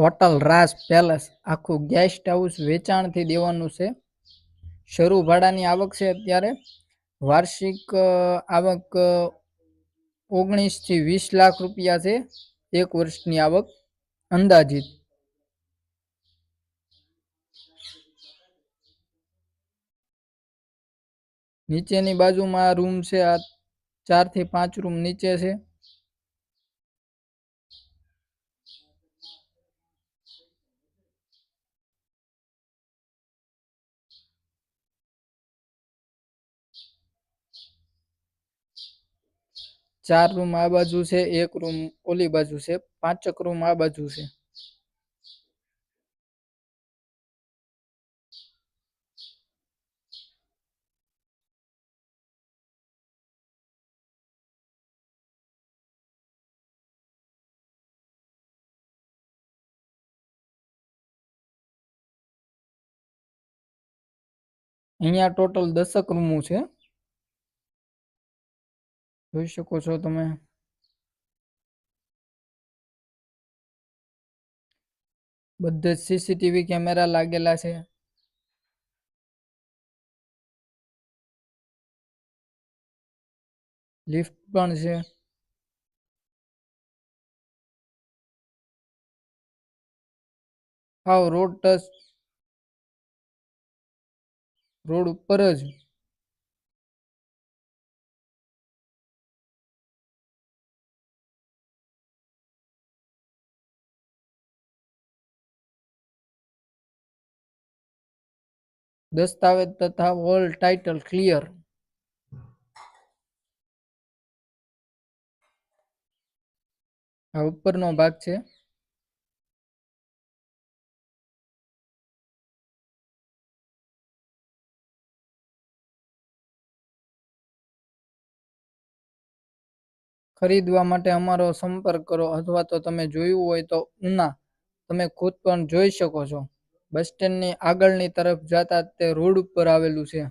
Hotel Raj palace આખું guest house વેચાણથી દેવાનું છે. શરૂ ભાડાની આવક છે અત્યારે. વાર્ષિક આવક ઓગણીસથી વીસ લાખ રૂપિયા છે એક વર્ષની આવક. અંદાજિત. નીચેની બાજુમાં રૂમ છે આ ચારથી પાંચ રૂમ નીચે છે. ચાર રૂમ આ બાજુ છે, એક રૂમ ઓલી બાજુ છે, પાંચક રૂમ આ બાજુ છે. અહીંયા ટોટલ દસક રૂમો છે. જોઈ શકો છો તમે બધે સીસીટીવી કેમેરા લાગેલા છે લિફ્ટ પણ છે હાવ રોડ ટચ રોડ ઉપર જ દસ્તાવેજ તથા ઓલ ટાઇટલ ક્લિયર આ ઉપરનો ભાગ છે. ખરીદવા માટે અમારો સંપર્ક કરો અથવા તો તમે જોયું હોય તો ઉના તમે ખુદ પણ જોઈ શકો છો. બસ સ્ટેન્ડની આગળની તરફ જતા તે રોડ ઉપર આવેલું છે.